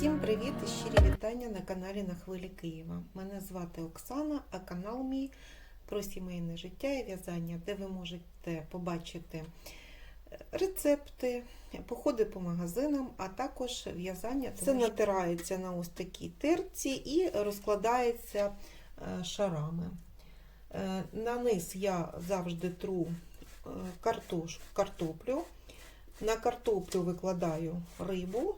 Всім привіт і щирі вітання на каналі на хвилі Києва. Мене звати Оксана, а канал мій про сімейне життя і в'язання, де ви можете побачити е, рецепти, походи по магазинам, а також в'язання. Все натирається на ось такій терці і розкладається е, шарами. Е, На низ я завжди тру картош, картоплю. На картоплю викладаю рибу,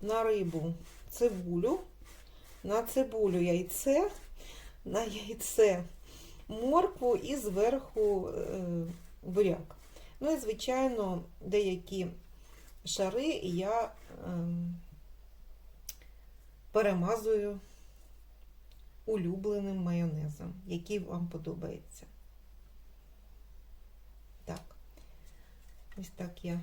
на рибу цибулю, на цибулю яйце, на яйце моркву і зверху е, буряк. Ну і, звичайно, деякі шари я е, перемазую улюбленим майонезом, який вам подобається. Так, ось так я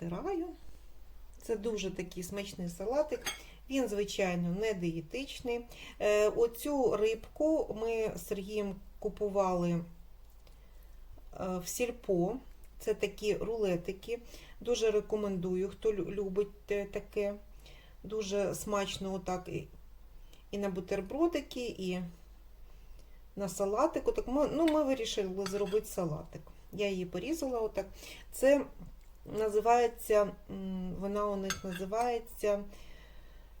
натираю. Це дуже такий смачний салатик. Він, звичайно, не диєтичний. Е, Оцю рибку ми з Сергієм купували е, в сільпо. Це такі рулетики. Дуже рекомендую, хто любить таке. Дуже смачно отак і, і на бутербродики, і на салатику. Так ми, ну, ми вирішили зробити салатик. Я її порізала отак. Це називається, вона у них називається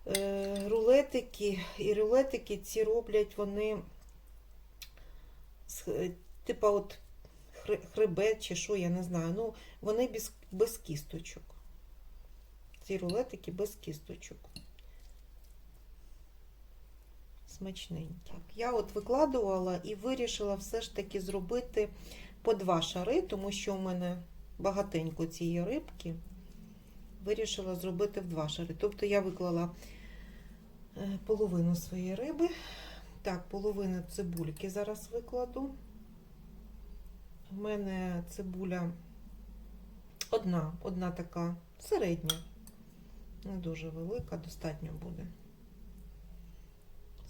е, рулетики. І рулетики ці роблять вони з, е, типа от хребет чи що, я не знаю. Ну, вони без, без кісточок. Ці рулетики без кісточок. Смачненькі. Я от викладувала і вирішила все ж таки зробити по два шари, тому що у мене багатенько цієї рибки. Вирішила зробити в два шари. Тобто я виклала е, половину своєї риби. Так, половину цибульки зараз викладу. У мене цибуля одна, одна така середня, не дуже велика, достатньо буде.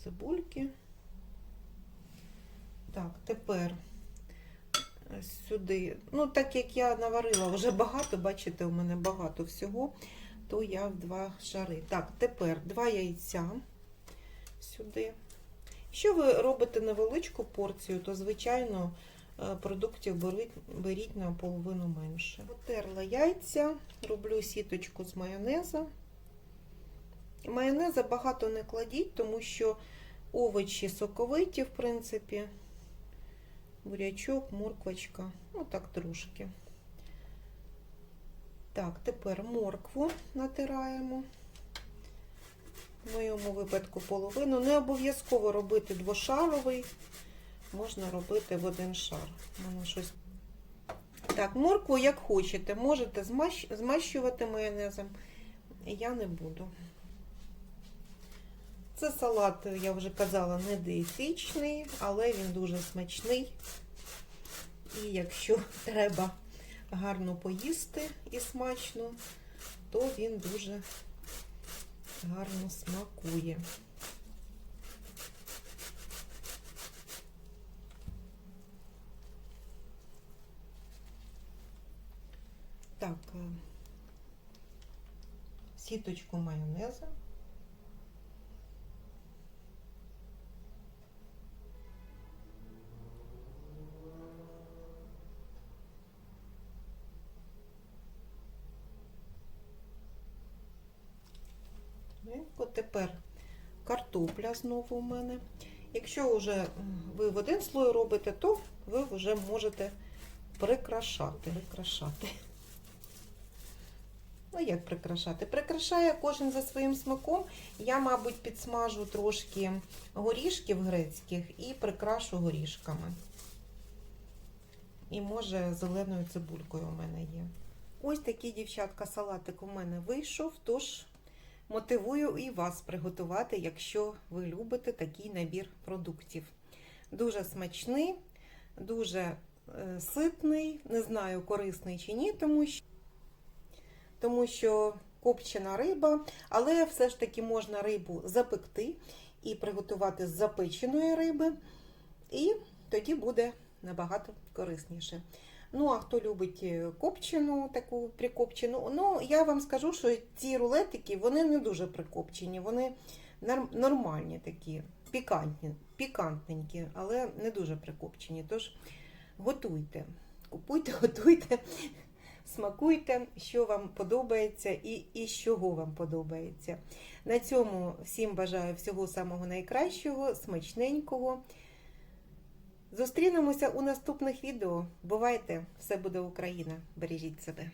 Цибульки. Так, тепер сюди. Ну, так як я наварила вже багато, бачите, у мене багато всього, то я в два шари. Так, тепер два яйця сюди. Якщо ви робите невеличку порцію, то, звичайно, е, продуктів беріть, на половину менше. Потерла яйця, роблю сіточку з майонеза. Майонеза багато не кладіть, тому що овочі соковиті, в принципі бурячок, морквочка, ну так трошки. Так, тепер моркву натираємо. В моєму випадку половину. Не обов'язково робити двошаровий, можна робити в один шар. Щось... Так, моркву як хочете, можете змащ... змащувати майонезом. Я не буду. Це салат, я вже казала, не диетичний, але він дуже смачний. І якщо треба гарно поїсти і смачно, то він дуже гарно смакує. Так, е, сіточку майонезу. Легенько. Тепер картопля знову у мене. Якщо вже ви в один слой робите, то ви вже можете прикрашати. прикрашати. Ну, як прикрашати? Прикрашає кожен за своїм смаком. Я, мабуть, підсмажу трошки горішків грецьких і прикрашу горішками. І, може, зеленою цибулькою у мене є. Ось такий, дівчатка, салатик у мене вийшов, тож мотивую і вас приготувати, якщо ви любите такий набір продуктів. Дуже смачний, дуже е, ситний, не знаю, корисний чи ні, тому що, тому що копчена риба, але все ж таки можна рибу запекти і приготувати з запеченої риби, і тоді буде набагато корисніше. Ну, а хто любить е, копчену, таку прикопчену, ну я вам скажу, що ці рулетики вони не дуже прикопчені, вони нормальні такі, пікантні, пікантненькі, але не дуже прикопчені. Тож готуйте, купуйте, готуйте, смакуйте, що вам подобається і, і з чого вам подобається. На цьому всім бажаю всього самого найкращого, смачненького. Зустрінемося у наступних відео. Бувайте! Все буде Україна! Бережіть себе!